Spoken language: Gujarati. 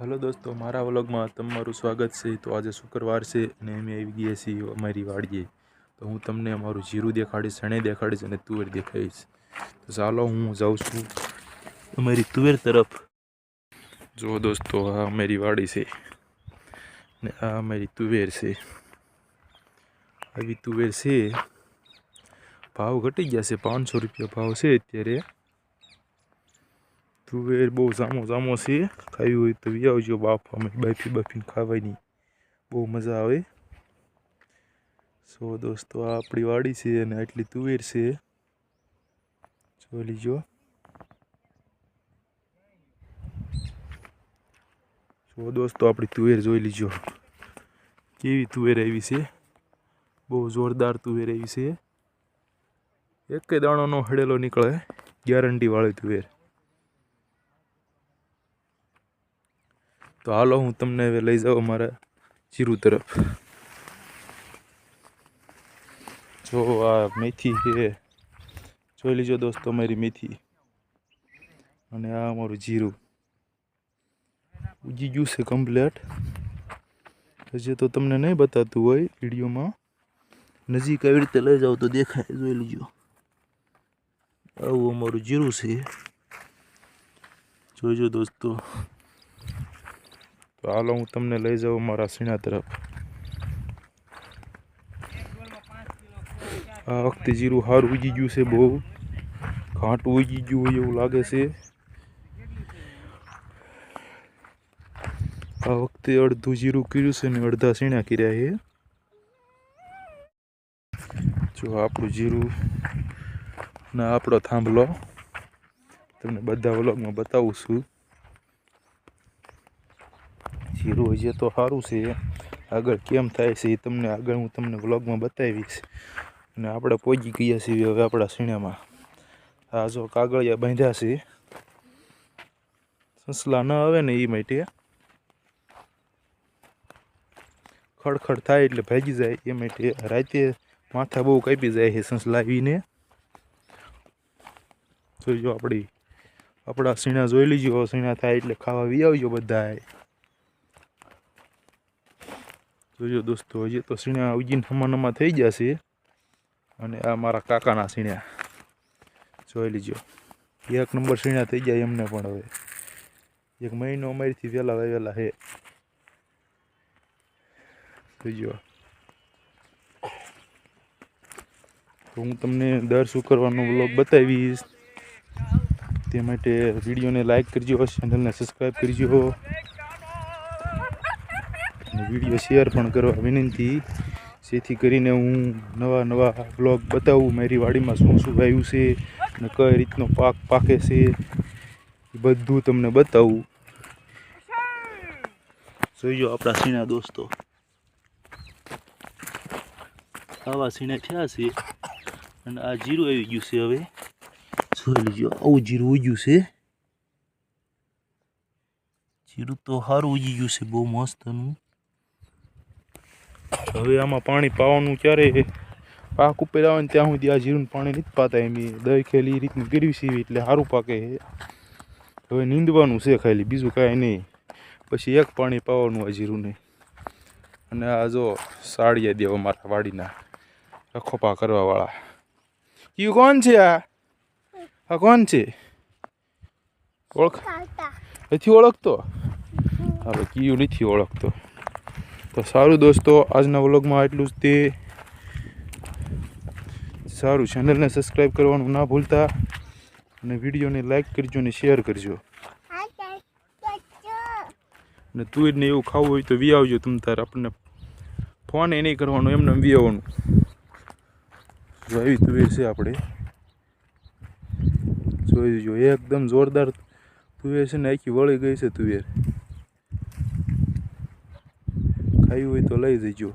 હલો દોસ્તો, મારા વ્લોગમાં તમારું સ્વાગત છે. તો આજે શુક્રવાર છે અને અમે આવી ગયા છીએ અમારી વાડીએ. તો હું તમને અમારું જીરું દેખાડીશ, શણે દેખાડીશ અને તુવેર દેખાડીશ. તો ચાલો હું જાઉં છું અમારી તુવેર તરફ. જો દોસ્તો, આ અમારી વાડી છે ને આ અમારી તુવેર છે. આવી તુવેર છે. ભાવ ઘટી ગયા છે, પાંચસો રૂપિયા ભાવ છે અત્યારે. તુવેર બહુ સામો સામો છે. ખાવી હોય તો આવજો બાફવામાં બાફી બાફીને ખાવાની બહુ મજા આવે. સો દોસ્તો, આ આપણી વાડી છે અને આટલી તુવેર છે. જોઈ લીજો. સો દોસ્તો, આપણી તુવેર જોઈ લીજો. કેવી તુવેર આવી છે? બહુ જોરદાર તુવેર આવી છે. એક દાણો નો હડેલો નીકળે. ગેરંટી વાળી તુવેર. તો હાલો હું તમને હવે લઈ જાઉં અમારા જીરું તરફ. જો આ મેથી છે. જોઈ લીજો દોસ્તો મારી મેથી. અને આ અમારું જીરું. ઉજી ગયું છે કમ્પ્લેટ હજી તો તમને નહીં બતાતું હોય વિડીયોમાં. નજીક આવી રીતે લઈ જાઓ તો દેખાય. જોઈ લીજો. આવું અમારું જીરું છે. જોઈજો દોસ્તો. તો હાલો હું તમને લઈ જાઉં મારા સીણા તરફ. આ વખતે જીરું હાર ઉગી ગયું છે બહુ. ઘાંટું ઉગી ગયું હોય એવું લાગે છે. આ વખતે અડધું જીરું કર્યું છે ને અડધા સીણા કર્યા છે. જો આપણું જીરું ને આપણો થાંભલો. તમને બધા વ્લોગમાં બતાવું છું. જીરું હજી તો સારું છે. આગળ કેમ થાય છે એ તમને આગળ હું તમને વ્લોગમાં બતાવીશ. અને આપણે પહોંચી ગયા છીએ હવે આપણા સીણામાં. આ જો કાગળિયા બાંધ્યા છે. સસલા ન આવે ને એ માટે. ખડખડ થાય એટલે ભાગી જાય એ માટે. રાતે માથા બહુ કાપી જાય છે સસલા આવીને. જોઈજો આપણી, આપણા સીણા જોઈ લીજો. સીણા થાય એટલે ખાવા વી આવજો બધા જોજો દોસ્તો, હજી તો સીણા ઉજીને નમા નમા થઈ જશે અને આ મારા કાકાના સીણા જોઈ લીજો. એક નંબર સીણા થઈ જાય એમને પણ હવે. એક મહિનો અમારીથી વહેલા વાવેલા હે તો હું તમને દર શુક્રવારનો વ્લોગ બતાવીશ. તે માટે વિડીયોને લાઇક કરજો, ચેનલને સબસ્ક્રાઈબ કરજો. વીડિયો શેર પણ કરવા વિનંતી. જેથી કરીને હું નવા નવા બ્લોગ બતાવું, મારી વાડીમાં શું શું વાવ્યું છે અને કઈ રીતનો પાક પાકે છે બધું તમને બતાવું. જોઈજો આપણા સીણા દોસ્તો. આવા સીણા થયા છે અને આ જીરું આવી ગયું છે હવે. જોઈ લીજો, આવું જીરું ઉગ્યું છે. જીરું તો સારું ઉગી ગયું છે, બહુ મસ્તનું. હવે આમાં પાણી પાવાનું ક્યારે પાક ઉપર આવે ને ત્યાં સુધી આ જીરું પાણી નથી પાતા એમ. દહીં ખેલી એ રીતનું ગીરવી સીવી એટલે સારું પાકે હવે નીંદવાનું છે ખાલી બીજું કાંઈ નહીં. પછી એક પાણી પાવાનું આ જીરુંને. અને આ જો સાડીયા દેવા મારા વાડીના રખોપા કરવાવાળા. કયું કોણ છે આ? આ કોણ છે? ઓળખ? નથી ઓળખતો? હવે કયું નથી ઓળખતો. તો સારું દોસ્તો, આજના વ્લોગમાં એટલું જ તે. સારું ચેનલને સબસ્ક્રાઈબ કરવાનું ના ભૂલતા અને વિડીયોને લાઈક કરજો અને શેર કરજો. અને તુવેરને એવું ખાવું હોય તો વી આવજો તમ તાર આપણને ફોન એ નહીં કરવાનો, એમને વી આવવાનું. જો એવી તુવેર છે આપણે. જોઈ જો, એકદમ જોરદાર તુવેર છે ને આખી વળી ગઈ છે તુવેર ખાવી હોય તો લઈ જજો.